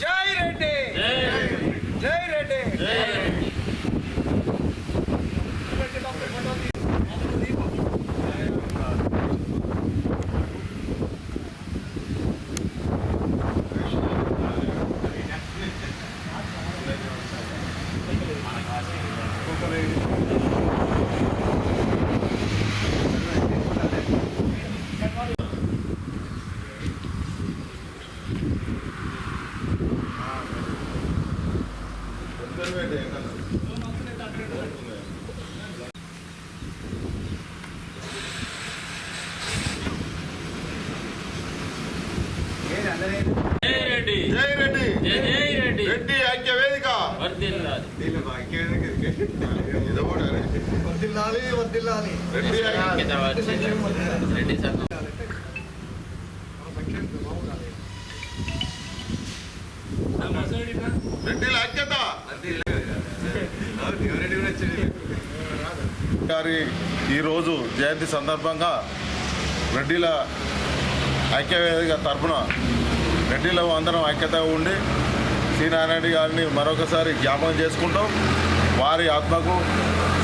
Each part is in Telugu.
జై రెడ్డి జై రెడ్డి Thank you. జై రెడ్డి రెడ్డి ఐక్య వేదిక వర్ధిల్లాలి ఇది వర్దిల్లాలి వర్దిల్లాలి రెడ్డి రెడ్డి రెడ్డిల ఐక్యత గారి ఈరోజు జయంతి సందర్భంగా రెడ్డిల ఐక్యవేదిక తరఫున రెడ్డిలో అందరం ఐక్యతగా ఉండి శ్రీనారాయణ గారిని మరొకసారి జ్ఞాపకం చేసుకుంటాం. వారి ఆత్మకు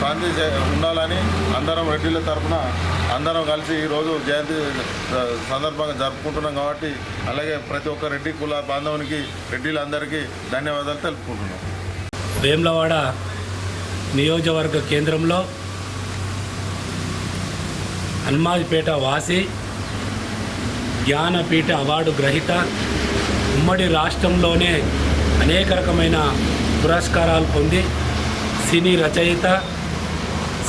శాంతి చే- ఉండాలని అందరం రెడ్డిల తరఫున అందరం కలిసి ఈరోజు జయంతి సందర్భంగా జరుపుకుంటున్నాం కాబట్టి అలాగే ప్రతి ఒక్క రెడ్డి కుల బాంధవునికి రెడ్డిలందరికీ ధన్యవాదాలు తెలుపుకుంటున్నాం. వేములవాడ నియోజకవర్గ కేంద్రంలో హన్మాజ్పేట వాసి జ్ఞానపీఠ అవార్డు గ్రహీత. ఉమ్మడి రాష్ట్రంలోనే అనేక రకమైన పురస్కారాలు పొంది సినీ రచయిత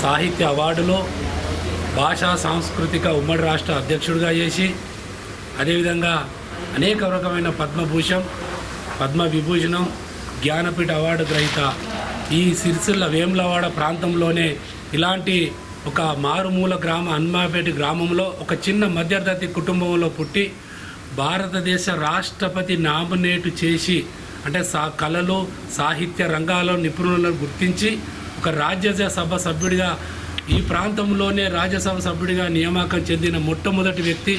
సాహిత్య అవార్డులు భాషా సాంస్కృతిక ఉమ్మడి రాష్ట్ర అధ్యక్షుడిగా చేసి అదేవిధంగా అనేక రకమైన పద్మభూషణ్ పద్మ విభూషణం జ్ఞానపీఠ అవార్డు గ్రహీత. ఈ సిరిసిల్ల వేములవాడ ప్రాంతంలోనే ఇలాంటి ఒక మారుమూల గ్రామ అన్మాపేట గ్రామంలో ఒక చిన్న మధ్యతరగతి కుటుంబంలో పుట్టి భారతదేశ రాష్ట్రపతి నామినేట్ చేసి అంటే సా కళలు సాహిత్య రంగాల్లో నిపుణులను గుర్తించి ఒక రాజ్యసభ సభ్యుడిగా ఈ ప్రాంతంలోనే రాజ్యసభ సభ్యుడిగా నియామకం చెందిన మొట్టమొదటి వ్యక్తి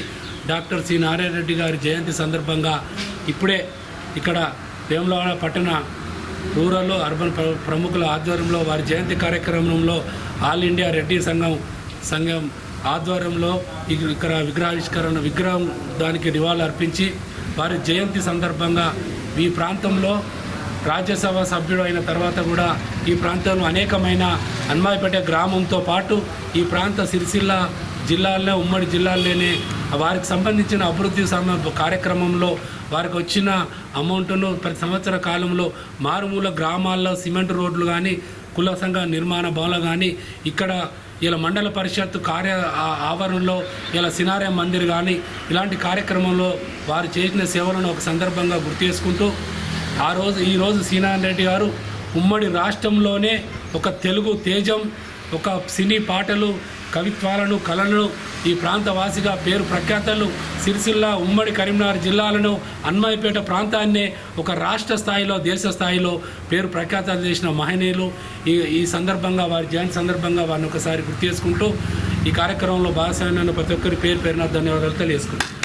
డాక్టర్ సి. నారాయణ రెడ్డి గారి జయంతి సందర్భంగా ఇప్పుడే ఇక్కడ వేములవాడ పట్టణ రూరల్ అర్బన్ ప్ర- ప్రముఖుల ఆధ్వర్యంలో వారి జయంతి కార్యక్రమంలో ఆల్ ఇండియా రెడ్డి సంఘం సంఘం ఆధ్వర్యంలో ఇక్కడ విగ్రహావిష్కరణ విగ్రహం దానికి నివాళులు అర్పించి వారి జయంతి సందర్భంగా ఈ ప్రాంతంలో రాజ్యసభ సభ్యుడు అయిన తర్వాత కూడా ఈ ప్రాంతంలో అనేకమైన అన్మాయిపేట గ్రామంతో పాటు ఈ ప్రాంత సిరిసిల్ల జిల్లాల్లో ఉమ్మడి జిల్లాల్లోనే వారికి సంబంధించిన అభివృద్ధి కార్యక్రమంలో వారికి వచ్చిన అమౌంట్ను ప్రతి సంవత్సర కాలంలో మారుమూల గ్రామాల్లో సిమెంట్ రోడ్లు కానీ కుల సంఘ నిర్మాణ భవనాలు కానీ ఇక్కడ ఇలా మండల పరిషత్ కార్య ఆవరణలో ఇలా సినారే మందిర్ కానీ ఇలాంటి కార్యక్రమంలో వారు చేసిన సేవలను ఒక సందర్భంగా గుర్తు చేసుకుంటూ ఆ రోజు ఈరోజు సీనారాయణ రెడ్డి గారు ఉమ్మడి రాష్ట్రంలోనే ఒక తెలుగు తేజం ఒక సినీ పాటలు కవిత్వాలను కళలను ఈ ప్రాంతవాసిగా పేరు ప్రఖ్యాతలు సిరిసిల్ల ఉమ్మడి కరీంనగర్ జిల్లాలను అన్మాయిపేట ప్రాంతాన్నే ఒక రాష్ట్ర స్థాయిలో దేశ స్థాయిలో పేరు ప్రఖ్యాతలు చేసిన మహనీయులు. ఈ ఈ సందర్భంగా వారి జయంతి సందర్భంగా వారిని ఒకసారి గుర్తు చేసుకుంటూ ఈ కార్యక్రమంలో భాగస్వామ్యాన్ని ప్రతి ఒక్కరి పేరు పేరున ధన్యవాదాలు తెలియజేసుకుంటాం